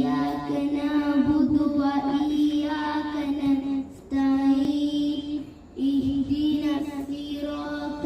إياك نعبد وإياك نستعين اهدنا الصراط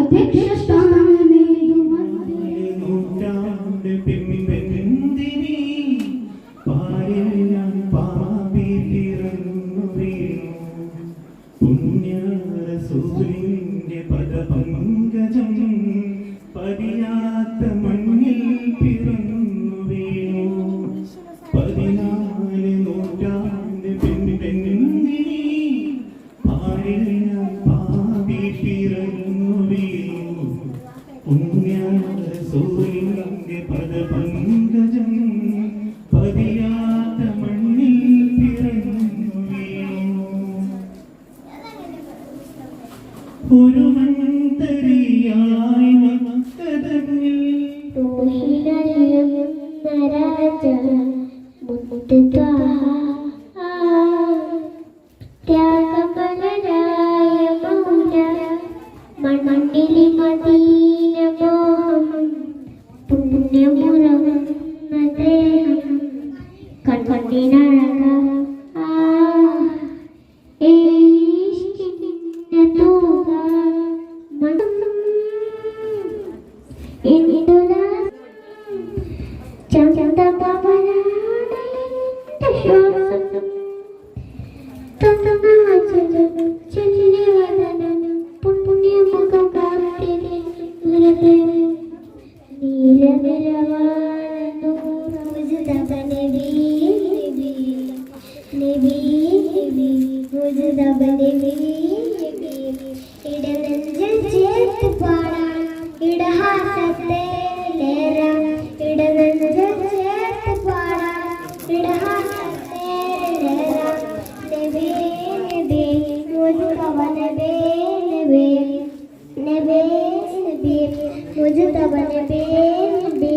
addiction നബി മുസ്തഫ നബി നബി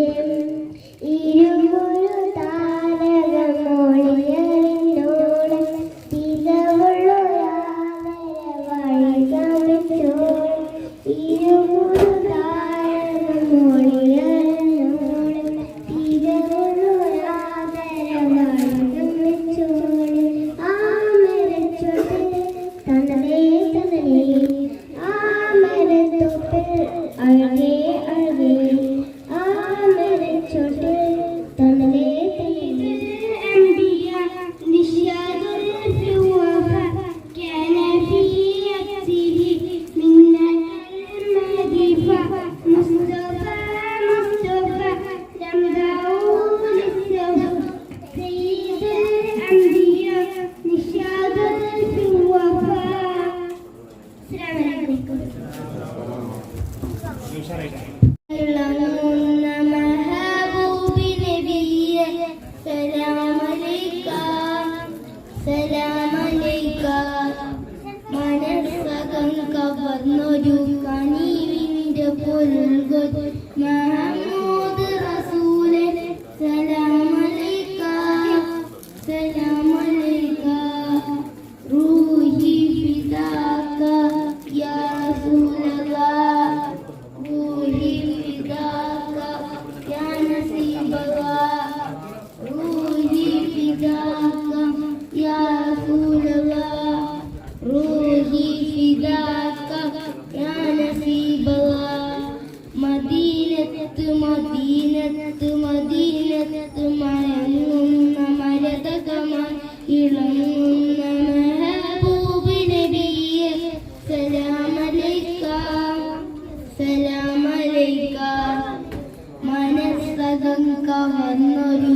കഹന്നൊരു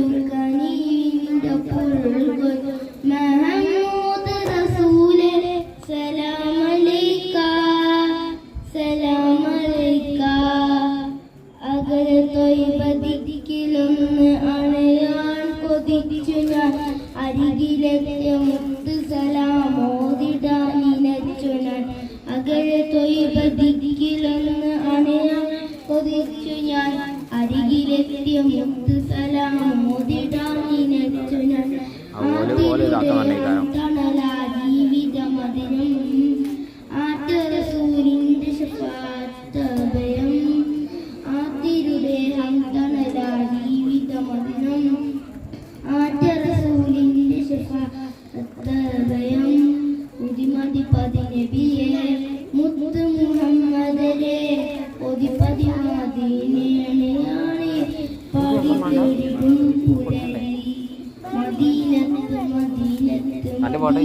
പാട്ട്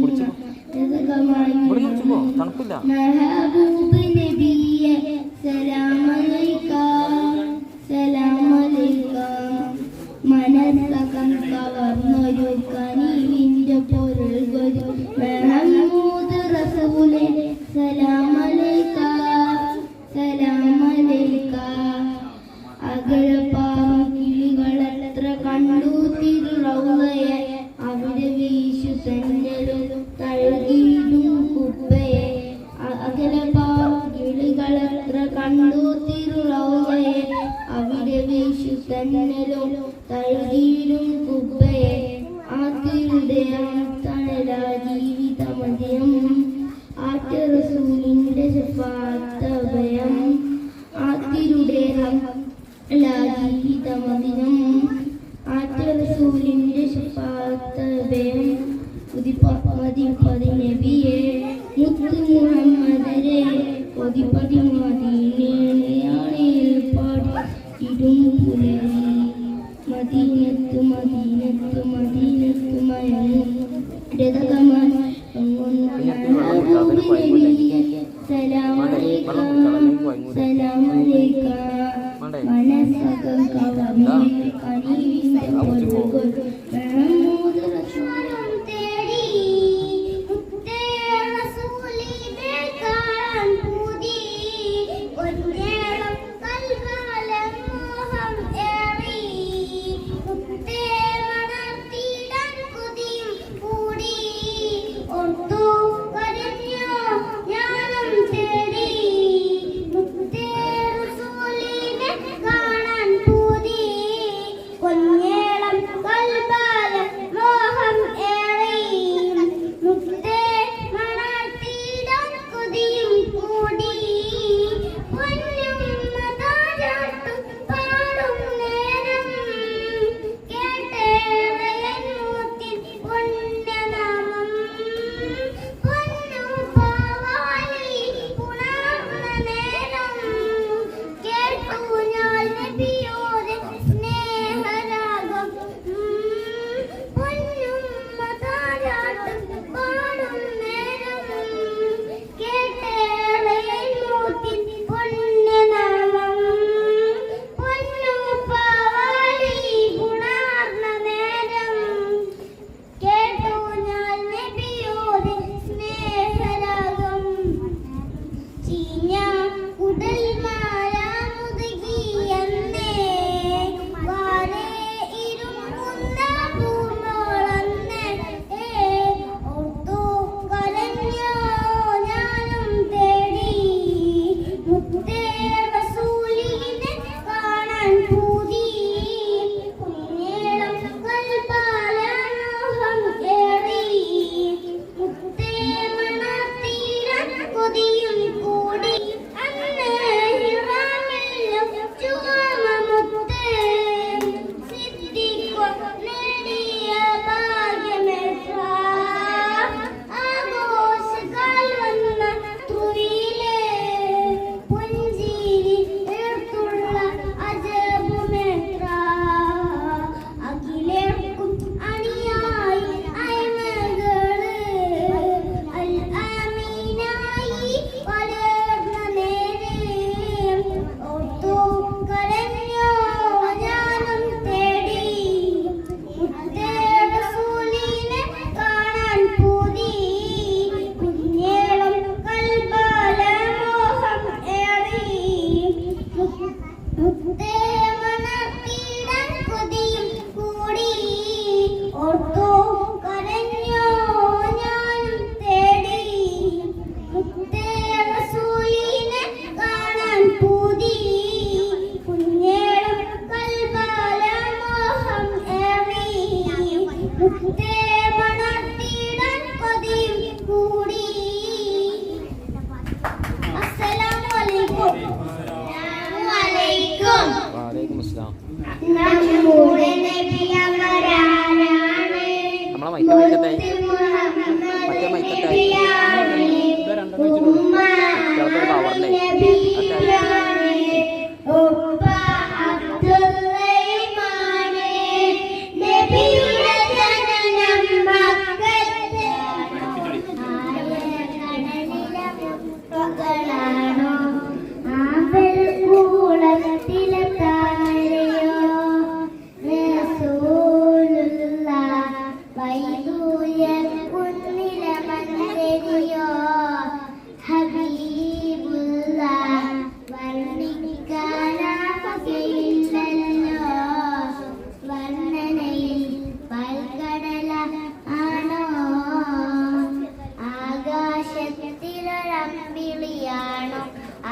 കുടിച്ചു കുടിച്ചു പോ. തണുപ്പില്ല. റസൂലിന്റെ ശുപാത്തബയം ഉദിപ്പതി പതി നബിയെ മുത്തു മുഹമ്മദരെ ഒതിപ്പതി math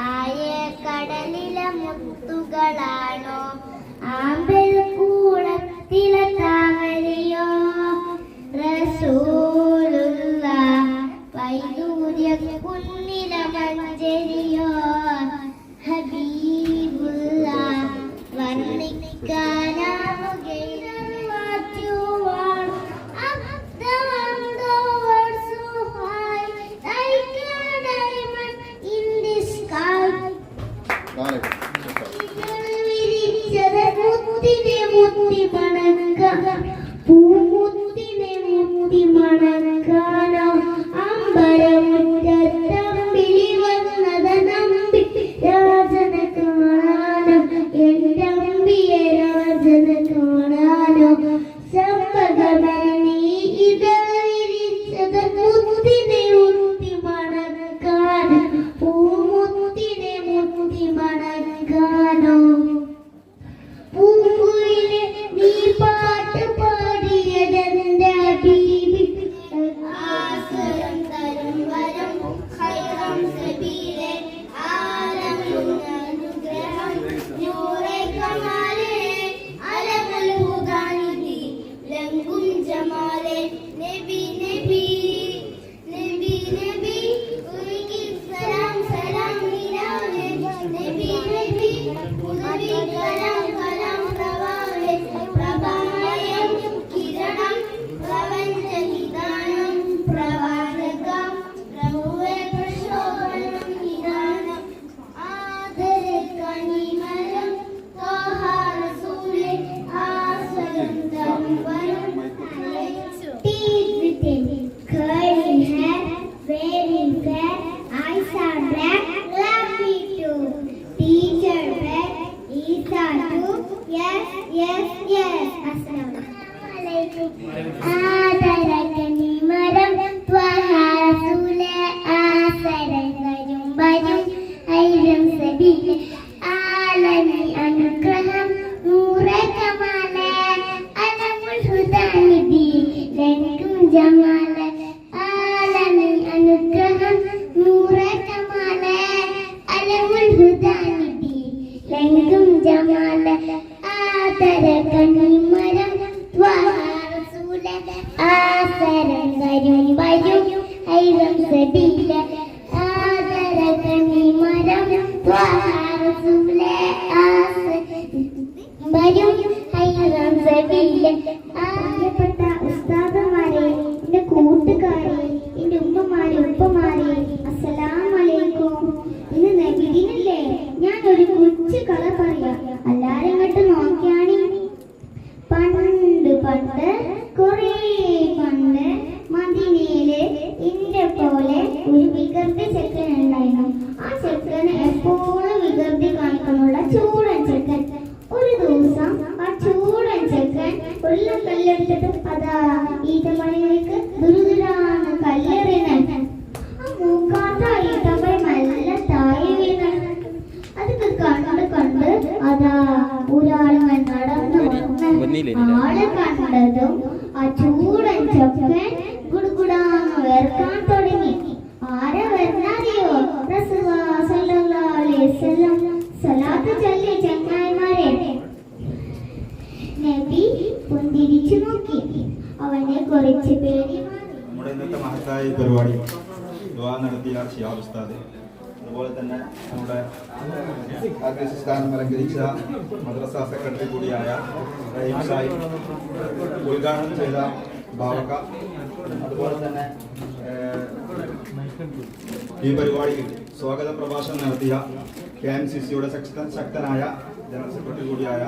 ആയ കടലിലെ മുത്തുകളാണോ? ആമ്പൽ വിരിച്ചത് golden yes, അലൈക്കും yes. ആദരകനിമരം ത്വഹാസൂലെ ആസരം വരും വരും ഐരം സബീലെ ആലമി അനുഗ്രഹം നൂറെ കമാലെ അലമുൽ ഹുദാനിധി ലൻകും ജമാലെ ആലമി അനുഗ്രഹം നൂറെ കമാലെ അലമുൽ ഹുദാനിധി ലൻകും ജമാലെ ആദര കണിമരം ആസരം വരും. വരും ഐരം സബീലെ ആദര കണിമരം വന്നില്ലേ വന്ന് ആളെ കണ്ടതും ആ ചൂടൻ ചെക്കൻ ഗുഡുഗുഡാന്ന് വേർക്കാൻ തുടങ്ങി. ആരെ വരുന്നറിയോ സലാത്ത് ചൊല്ലി ചങ്ങായിമാരെ. നബി പുന്തിരിച്ചു നോക്കി. അവനെ കുറച്ച് പേടി. നമ്മുടെ ഇന്നത്തെ മഹത്തായ പരിപാടി ദുവാ നടത്തിയ ഷിയാബ് ഉസ്താദ്. അതുപോലെ തന്നെ നമ്മുടെ അധ്യക്ഷ സ്ഥാനം അലങ്കരിച്ച മദ്രസ സെക്രട്ടറി കൂടിയായ റഹീം സാഹിബ് ഉദ്ഘാടനം ചെയ്ത ബാവക്ക അതുപോലെ തന്നെ ഈ പരിപാടിയിൽ സ്വാഗത പ്രഭാഷണം നടത്തിയ കെ എം സി സിയുടെ ശക്തനായ ജനറൽ സെക്രട്ടറി കൂടിയായ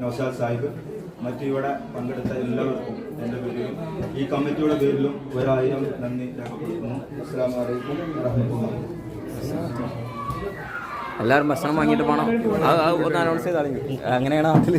നൌഷാദ് സാഹിബ് മറ്റു ഇവിടെ പങ്കെടുത്ത എല്ലാവർക്കും എന്റെ പേരിലും ഈ കമ്മിറ്റിയുടെ പേരിലും ഒരായിരം നന്ദി രേഖപ്പെടുത്തുന്നു. അസ്സാം വലൈക്കും വറഹമത്തുള്ള എല്ലാവരും ഭക്ഷണം വാങ്ങിയിട്ട് പോകണം അത് ഒന്ന് അനൗൺസ് ചെയ്താൽ അങ്ങനെയാണ് നാട്ടിൽ